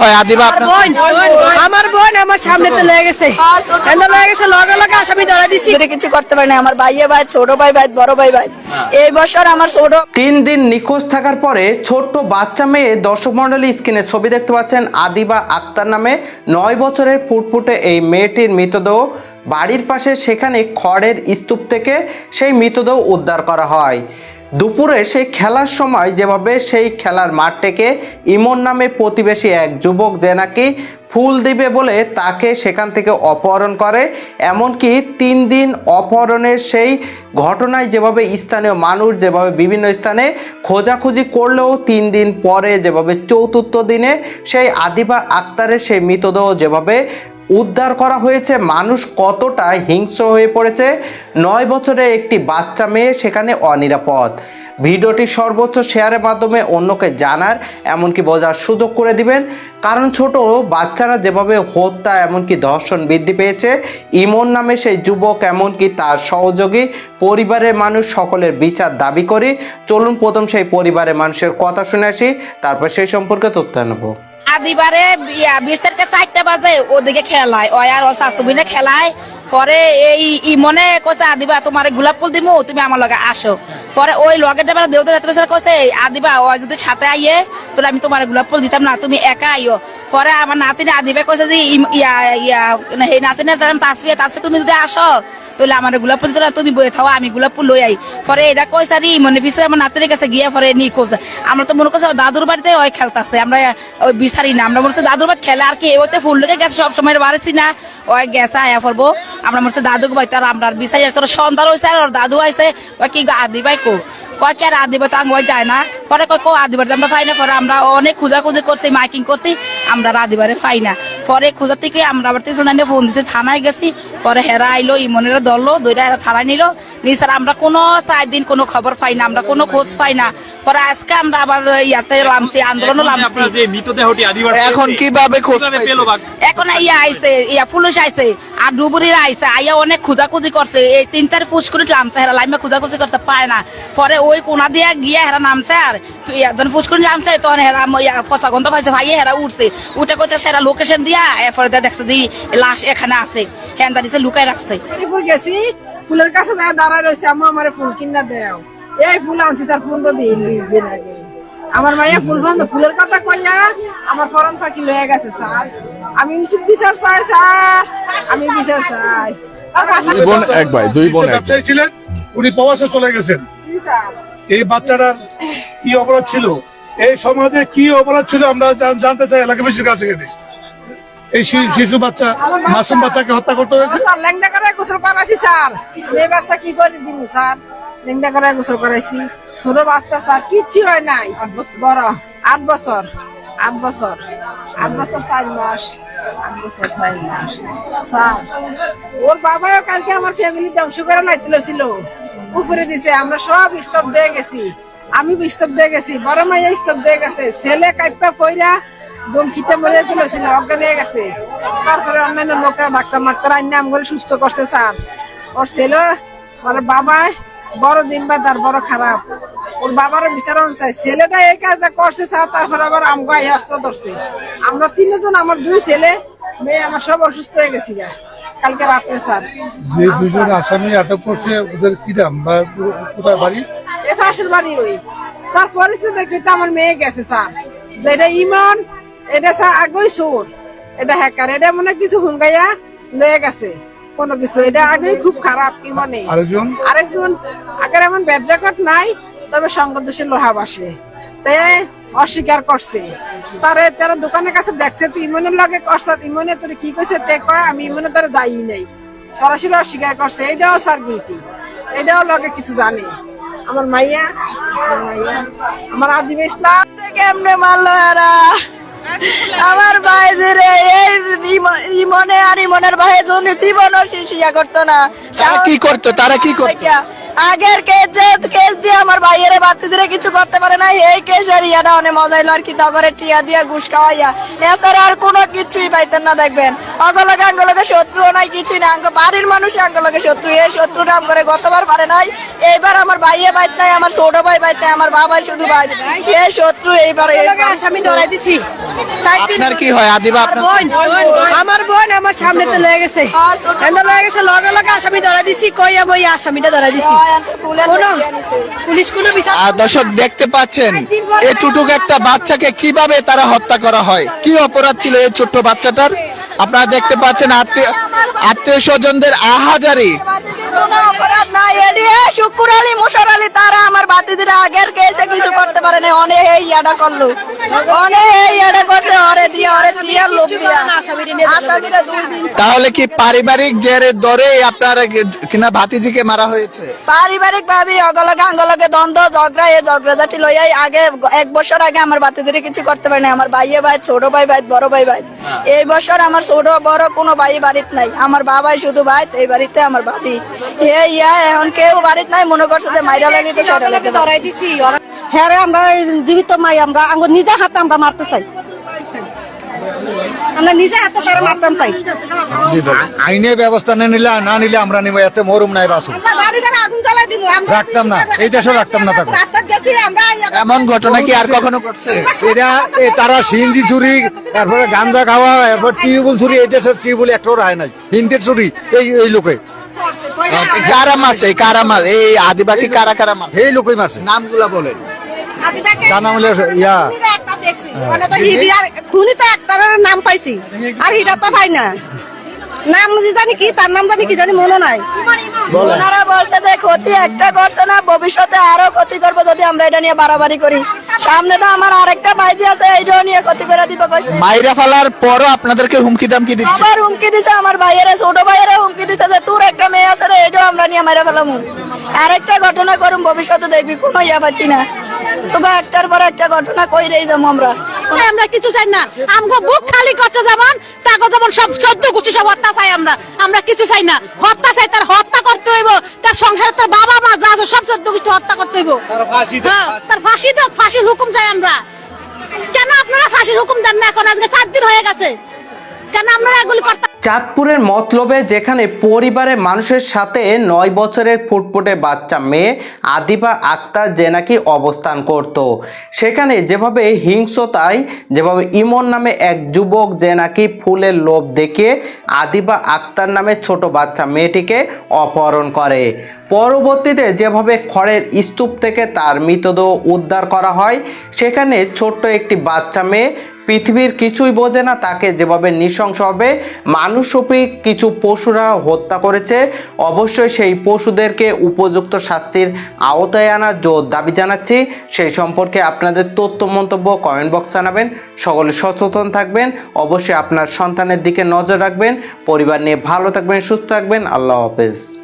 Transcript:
হয় আদিবা আমার বোন আমার সামনে তো লেগে গেছে। এনে লেগে গেছে? লগে লগে আসামি ধরা দিছি। কিছু করতে পারি না। আমার ভাইয়ে ভাই ছোট ভাই ভাই বড় ভাই ভাই। এই বছর আমার ছোট তিন দিন নিখোঁজ থাকার পরে ছোট্ট বাচ্চা মেয়ে দর্শক মন্ডলী স্ক্রিনে ছবি দেখতে পাচ্ছেন আদিবা আক্তার নামে। নয় বছরের ফুটফুটে এই মেয়েটির মৃতদেহ বাড়ির পাশে সেখানে খড়ের স্তূপ থেকে সেই মৃতদেহ উদ্ধার করা হয়। দুপুরে সেই খেলার সময় যেভাবে সেই খেলার মাঠ থেকে ইমন নামে প্রতিবেশী এক যুবক যে নাকি ফুল দিবে বলে তাকে সেখান থেকে অপহরণ করে, এমনকি তিন দিন অপহরণের সেই ঘটনায় যেভাবে স্থানীয় মানুষ যেভাবে বিভিন্ন স্থানে খোঁজাখুঁজি করলেও তিন দিন পরে যেভাবে চতুর্থ দিনে সেই আদিবা আক্তারের সেই মৃতদেহ যেভাবে উদ্ধার করা হয়েছে। মানুষ কতটা হিংস্র হয়ে পড়েছে। নয় বছরের একটি বাচ্চা মেয়ে সেখানে অনিরাপদ। ভিডিওটি সর্বোচ্চ শেয়ারের মাধ্যমে অন্যকে জানার, এমনকি বোঝার সুযোগ করে দিবেন। কারণ ছোট বাচ্চারা যেভাবে হত্যা, এমনকি ধর্ষণ বৃদ্ধি পেয়েছে, ইমন নামে সেই যুবক, এমনকি তার সহযোগী, পরিবারের মানুষ সকলের বিচার দাবি করি। চলুন প্রথম সেই পরিবারের মানুষের কথা শুনে আসি, তারপর সেই সম্পর্কে তথ্য নেব। আদিবারে বিশ তারিখে চারটা বাজে, ওদিকে খেলায়। ওই আর শাশুবিনে খেলায়। পরে এই মনে কছে আদিবা, তোমার গোলাপ ফুল দিমু, তুমি আমার লগে আসো। পরে ওই লগে ডাবার দেওদের রাত্রে কছে আদিবা, ওই যদি ছাতে আইয়ে তোর আমি তোমার গোলাপ ফুল দিতাম না তুমি একা আইও। পরে আমার নাতিনে আদিবা কছে যে ইয়া ইয়া এই নাতিনে তার তাসফিয়া তাসফিয়া তুমি যদি আসো তাহলে আমার গোলাপ ফুল না, তুমি বয়ে থাও আমি গোলাপ ফুল লই আই। পরে এটা কইছে আর মনে পিছনে আমার নাতিনের কাছে গিয়ে পরে নি কইছে আমরা তো মনে করছে দাদুর বাড়িতে ওই খেলতাছে আমরা ওই বিচারি না। আমরা মনে হচ্ছে দাদুর বাড়ি খেলে আর কি ওতে ফুল লেগে গেছে সব সময় বাড়াচ্ছি না ওই গেছে আয়া পড়ব। আমরা মনে হচ্ছে দাদুকে বাড়িতে আর আমরা আর বিচারি আর তোর সন্তান হয়েছে আর দাদু আইছে ওই কি আদি ভাই কো? কয় কি আর আদি বাড়িতে আঙ্গ যায় না। পরে কয় কো আদি বাড়িতে আমরা পাই না পরে আমরা অনেক খুঁজাখুঁজি করছি মাইকিং করছি আমরা আর আদি বাড়ি পাই না। পরে খোঁজার থেকে আমরা আবার আনিয়ে ফোন দিছি থানায় গেছি পরে হেরা আইলো ইমনেরা ধরলো দুইটা হেরা থানায় নিল নিসার আমরা কোনো চার দিন কোনো খবর পাই না আমরা কোনো খোঁজ পাই না। পরে আজকে আমরা আবার ইয়াতে লামছি আন্দোলনও লামছি আপনার যে মৃতদেহটি আদিবার এখন কীভাবে খোঁজ এখন ইয়া আইছে ইয়া পুলিশ আইছে আর ডুবুরিরা আইছে আইয়া অনেক খুঁজাখুঁজি করছে এই তিন চার ফুস করে নামছে হেরা লাইমে খুঁজাখুঁজি করতে পায় না। পরে ওই কোনা দিয়া গিয়া হেরা নামছে আর ইয়া যখন নামছে তখন হেরা ইয়া পচা গন্ধ পাইছে ভাইয়ে হেরা উঠছে। উঠে কইতেছে হেরা লোকেশন দিয়া এরপরে দেখছে যে লাশ এখানে আছে। হ্যাঁ দাঁড়িয়েছে লুকাই রাখছে। গেছি ফুলের কাছে দাঁড়ায় রয়েছে আম্মা আমার ফুল কিনা দেও। এই ফুল আনছি তার ফুল তো দিন দিন আগে। আমার মাইয়া ফুল ভাঙবে ফুলের কথা কইয়া আমার ফরন ফাঁকি লয়ে গেছে স্যার। আমি উচিত বিচার চাই স্যার। আমি বিচার চাই। দুই বোন এক ভাই দুই বোন এক ছিলেন উনি প্রবাসে চলে গেছেন। স্যার। এই বাচ্চাটার কি অপরাধ ছিল? এই সমাজে কি অপরাধ ছিল আমরা জানতে চাই এলাকাবাসীর কাছে গেলে এই শি- শিশু বাচ্চা মাসুম বাচ্চাকে হত্যা করতে হয়েছে? স্যার লেংদা করে গোসল করাইছি স্যার। এই বাচ্চা কি করে দিব স্যার? লেংদা করে গোসল করাইছি। ছোট বাচ্চা স্যার কিচ্ছু হয় নাই। বড়। আট বছর। আট বছর। আট বছর চার মাস। আট বছর চার মাস। স্যার ওর বাবাও কালকে আমার ফ্যামিলি ধ্বংস করে লাইছিল ছিল উপরে দিছে, আমরা সব স্তব দিয়ে গেছি। আমি স্তব দিয়ে গেছি, বড় মাইয়া স্তব দিয়ে গেছে। ছেলে কাইপা ফইরা দম খিতে মরে গেছিল অজ্ঞান হয়ে গেছে। তারপরে অন্যান্য লোকেরা ডাক্তার মাক্তার আইন করে সুস্থ করছে স্যার। ওর ছেলে, ওর বাবা বড় জিম্বাদার বড় খারাপ। ওর বাবারও বিচারণ চাই। ছেলেটা এই কাজটা করছে স্যার তারপর আবার আমগো এই অস্ত্র ধরছে। আমরা তিনজন, আমার দুই ছেলে, মেয়ে, আমার সব অসুস্থ হয়ে গেছি গা। কালকে রাত্রে স্যার। যে দুজন আসামি আটক করছে ওদের কি নাম? বা কোথায় বাড়ি? এ বাড়ি ওই। স্যার পরিচয় দেখতে তো আমার মেয়ে গেছে স্যার। যেটা ইমন এটা স্যার আগেই এটা হ্যাকার এটা মনে কিছু হুঙ্গাইয়া লয়ে গেছে। কোনো কিছু। এটা আগেই খুব খারাপ ইমনে। আরেকজন? আরেকজন আগের এমন ব্যাড রেকর্ড নাই তবে সঙ্গদোষে লোহা বাসে। তে অস্বীকার করছে। তারে তারা দোকানের কাছে দেখছে তুই ইমনের লগে করছ ইমনে তোর কি কইছে তে কয় আমি ইমনে তারা যাই নাই। সরাসরি অস্বীকার করছে এটাও স্যার গিলটি এটাও লগে কিছু জানে। আমার মাইয়া আমার মাইয়া আমার আদিম ইসলাম। কেমনে মারলো এরা? আমার ভাই যে রে এই ইমনে আর ইমনের ভাই শেষ ইয়া করতো না। তারা কি করতো? তারা কি করতো? আগের কেস যে কেস দিয়ে আমার ভাইয়ের বাতি দিলে কিছু করতে পারে না এই কেসের ইয়াটা অনেক মজা হইল আর কি তগরে টিয়া দিয়া ঘুষ খাওয়াইয়া। এছাড়া আর কোনো কিছুই পাইতেন না দেখবেন। অগলকে আঙ্গলকে শত্রুও নাই কিছুই না আঙ্গ বাড়ির মানুষ আঙ্গলকে শত্রু। এই শত্রু নাম করে গতবার পারে নাই। এইবার আমার ভাইয়ে বাইত নাই আমার ছোট ভাই বাইত নাই আমার বাবাই শুধু ভাই এই শত্রু এইবার আসামি ধরাই দিছি। চার আপনার কি হয় আদিবা আমার বোন আমার সামনে তো লয়ে গেছে। লয়ে গেছে লগে লগে আসামি ধরা দিছি কইয়া বই আসামিটা ধরা দিছি। দর্শক দেখতে পাচ্ছেন এই টুটুক একটা বাচ্চাকে কীভাবে তারা হত্যা করা হয়? কি অপরাধ ছিল এই ছোট্ট বাচ্চাটার? আপনারা দেখতে পাচ্ছেন আত্মীয় আত্মীয় স্বজনদের আহাজারি। শুকুর আলী মুশার আলী তারা আমার বাতি দিলে আগের কেসে কিছু করতে পারে না অনেক ইয়াটা করল। এই তাহলে কি পারিবারিক জেরে দরে আপনার কিনা ভাতিজিকে মারা হয়েছে? পারিবারিক ভাবে অগলকে আঙ্গলকে দ্বন্দ্ব ঝগড়া এ ঝগড়াঝাটি লইয়াই আগে এক বছর আগে আমার বাতি দিলে কিছু করতে পারে না আমার ভাইয়ে ভাই ছোট ভাই ভাই বড় ভাই ভাই। এই বছর আমার ছোট বড় কোনো ভাই বাড়িতে নাই। আমার বাবাই শুধু ভাই এই বাড়িতে আমার ভাবি। হে ইয়া এখন কেউ বাড়িতে নাই মনে করছে যে মাইরা লাগি তো সেটা লাগে ধরাই দিছি হ্যাঁ আমরা এই জীবিত মাই আমরা আঙ্গুর নিজে হাতে আমরা মারতে চাই। আমরা নিজে হাতে তারা মারতাম চাই। আইনে ব্যবস্থা না নিলে না নিলে আমরা নিব এতে মরুম নাই বাসু। আমরা আমরা রাখতাম না, এই দেশেও রাখতাম না আমরা এমন ঘটনা কি আর কখনো ঘটছে? এরা তারা সিএনজি চুরি তারপরে গাঞ্জা খাওয়া এরপর টিউবুল চুরি এই দেশের টিউবুল একটাও রায় নাই। হিন্দির চুরি এই এই লোকে। কারা মারছে কারা মার এই আদিবাসী কারা কারা মার এই লোকই মারছে। নামগুলা বলেন। ইয়া। দেখছি। মানে খুনি তো একটার নাম পাইছি আর হিডা তো পাই না। নাম জানি কি তার নাম জানি কি জানি মনে নাই। ওনারা বলছে যে ক্ষতি একটা করছে না ভবিষ্যতে আরও ক্ষতি করব যদি আমরা এটা নিয়ে বাড়াবাড়ি করি। সামনে তো আমার আরেকটা বাইজি আছে এইটাও নিয়ে ক্ষতি করে দিব কইছে। মাইরা ফেলার পরও আপনাদেরকে হুমকি দামকি দিচ্ছে। আমার হুমকি দিছে আমার ভাইয়েরা ছোট ভাইয়েরা হুমকি দিছে যে তোর একটা মেয়ে আছে রে এটাও আমরা নিয়ে মারা ফেলাম। আরেকটা ঘটনা করুম ভবিষ্যতে দেখবি কোনো ইয়া পাচ্ছি না। তোকে একটার পর একটা ঘটনা কইরেই যাব আমরা। আমরা কিছু চাই না। আমগো বুক খালি করছে যেমন তাকে যেমন সব চোদ্দ গোষ্ঠী সব হত্যা চাই আমরা। আমরা কিছু চাই না। হত্যা চাই তার হত্যা করতে হইব। তার সংসারে তার বাবা মা যা সব চোদ্দ গোষ্ঠী হত্যা করতে হইব। হ্যাঁ, তার ফাঁসি দেখ ফাঁসির হুকুম চাই আমরা। কেন আপনারা ফাঁসির হুকুম দেন না এখন? আজকে চার দিন হয়ে গেছে। চাঁদপুরের মতলবে যেখানে পরিবারের মানুষের সাথে নয় বছরের ফুটফুটে বাচ্চা মেয়ে, আদিবা আক্তার যে নাকি অবস্থান করত। সেখানে যেভাবে হিংসতায় যেভাবে ইমন নামে এক যুবক যে নাকি ফুলের লোভ দেখে আদিবা আক্তার নামে ছোট বাচ্চা মেয়েটিকে অপহরণ করে। পরবর্তীতে যেভাবে খড়ের স্তূপ থেকে তার মৃতদেহ উদ্ধার করা হয়, সেখানে ছোট্ট একটি বাচ্চা মেয়ে পৃথিবীর কিছুই বোঝে না, তাকে যেভাবে নৃশংসভাবে মানুষরূপী কিছু পশুরা হত্যা করেছে, অবশ্যই সেই পশুদেরকে উপযুক্ত শাস্তির আওতায় আনার জোর দাবি জানাচ্ছি। সেই সম্পর্কে আপনাদের তথ্য মন্তব্য কমেন্ট বক্স জানাবেন। সকলে সচেতন থাকবেন। অবশ্যই আপনার সন্তানের দিকে নজর রাখবেন। পরিবার নিয়ে ভালো থাকবেন, সুস্থ থাকবেন। আল্লাহ হাফেজ।